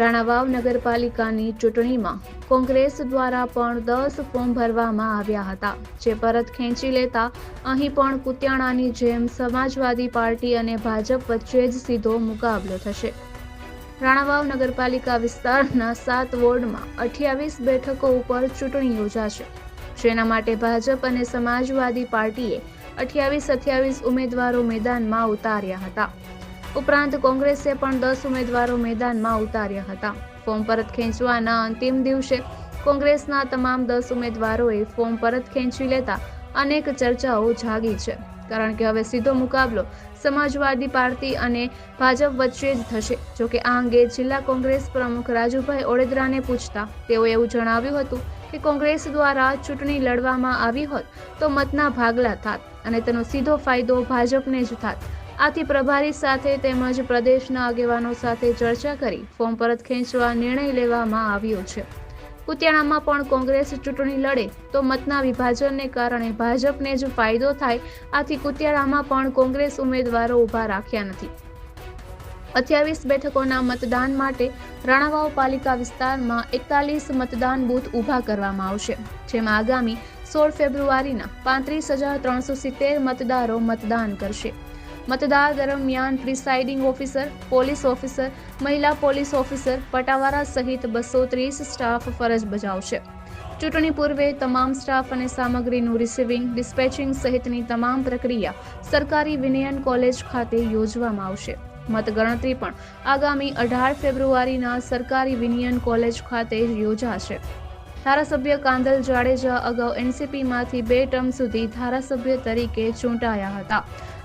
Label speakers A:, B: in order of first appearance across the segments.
A: રાણાવાવ નગરપાલિકાની ચૂંટણીમાં કોંગ્રેસ દ્વારા પણ દસ ફોર્મ ભરવામાં આવ્યા હતા. જે પરત ખેંચી લેતા અહીં પણ કુતિયાણાની જેમ સમાજવાદી પાર્ટી અને ભાજપ વચ્ચે જ સીધો મુકાબલો થશે. રાણાવાવ નગરપાલિકા વિસ્તારના સાત વોર્ડમાં અઠ્યાવીસ બેઠકો ઉપર ચૂંટણી યોજાશે. જેના માટે ભાજપ અને સમાજવાદી પાર્ટીએ અઠ્યાવીસ અઠ્યાવીસ ઉમેદવારો મેદાનમાં ઉતાર્યા હતા. ઉપરાંત કોંગ્રેસે પણ દસ ઉમેદવારો મેદાનમાં ઉતાર્યા હતા. ફોર્મ પરત ખેંચવાના અંતિમ દિવસે કોંગ્રેસના તમામ દસ ઉમેદવારોએ ફોર્મ પરત ખેંચી લેતા અનેક ચર્ચાઓ જાગી છે. કારણ કે હવે સીધો મુકાબલો સમાજવાદી પાર્ટી અને ભાજપ વચ્ચે જ થશે. જોકે આ અંગે જિલ્લા કોંગ્રેસ પ્રમુખ રાજુભાઈ ઓડેદરાને પૂછતા તેઓએ એવું જણાવ્યું હતું કે કોંગ્રેસ દ્વારા ચૂંટણી લડવામાં આવી હોત તો મતના ભાગલા થાત અને તેનો સીધો ફાયદો ભાજપને જ થાત. આથી પ્રભારી સાથે તેમજ પ્રદેશના આગેવાનો સાથે ચર્ચા કરી ફોર્મ પરત ખેંચવા નિર્ણય લેવામાં આવ્યો છે. કુતિયાણામાં પણ કોંગ્રેસ ચૂંટણી લડે તો મતના વિભાજનને કારણે ભાજપને જ ફાયદો થાય, આથી કુતિયાણામાં પણ કોંગ્રેસ ઉમેદવારો ઊભા રાખ્યા નથી. અઠ્યાવીસ બેઠકોના મતદાન માટે રાણાવાવ પાલિકા વિસ્તારમાં એકતાલીસ મતદાન બૂથ ઊભા કરવામાં આવશે, જેમાં આગામી સોળ ફેબ્રુઆરીના પાંત્રીસ હજાર ત્રણસો સિત્તેર મતદારો મતદાન કરશે. મતદાર દરમિયાન પ્રિસાઇડિંગ ઓફિસર, પોલીસ ઓફિસર, મહિલા પોલીસ ઓફિસર, પટાવાળા સહિત બસો ત્રીસ સ્ટાફ ફરજ બજાવશે. ચૂંટણી પૂર્વે તમામ સ્ટાફ અને સામગ્રીનું રિસીવિંગ, ડિસ્પેચિંગ સહિતની તમામ પ્રક્રિયા સરકારી વિનયન કોલેજ ખાતે યોજવામાં આવશે. મતગણતરી પણ આગામી અઢાર ફેબ્રુઆરીના સરકારી વિનયન કોલેજ ખાતે યોજાશે. ધારાસભ્ય કાંદલ જાડેજા અગાઉ એનસીપીમાંથી બે ટર્મ સુધી ધારાસભ્ય તરીકે ચૂંટાયા હતા.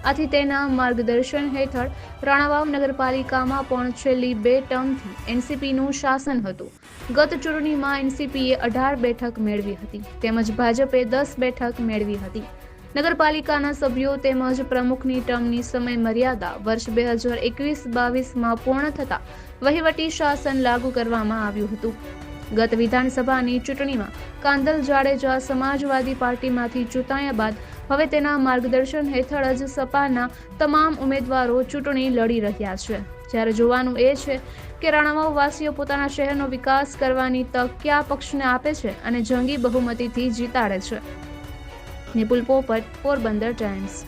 A: આથી તેના માર્ગદર્શન હેઠળ રાણાવાવ નગરપાલિકામાં પણ છેલ્લી બે ટર્મથી એનસીપીનું શાસન હતું. ગત ચૂંટણીમાં એનસીપીએ અઢાર બેઠક મેળવી હતી, તેમજ ભાજપે દસ બેઠક મેળવી હતી. નગરપાલિકાના સભ્યો તેમજ પ્રમુખની ટર્મની સમય મર્યાદા વર્ષ બે હજાર એકવીસ બાવીસમાં પૂર્ણ થતાં વહીવટી શાસન લાગુ કરવામાં આવ્યું હતું. ગત વિધાનસભાની ચૂંટણીમાં કાંદલ જાડેજા સમાજવાદી પાર્ટીમાંથી ચૂંટાયા બાદ હવે તેના માર્ગદર્શન હેઠળ જ સપાના તમામ ઉમેદવારો ચૂંટણી લડી રહ્યા છે. જ્યારે જોવાનું એ છે કે રાણાવાસીઓ પોતાના શહેરનો વિકાસ કરવાની તક કયા પક્ષને આપે છે અને જંગી બહુમતીથી જીતાડે છે. નિપુલ પોપટ, પોરબંદર ટાઈમ્સ.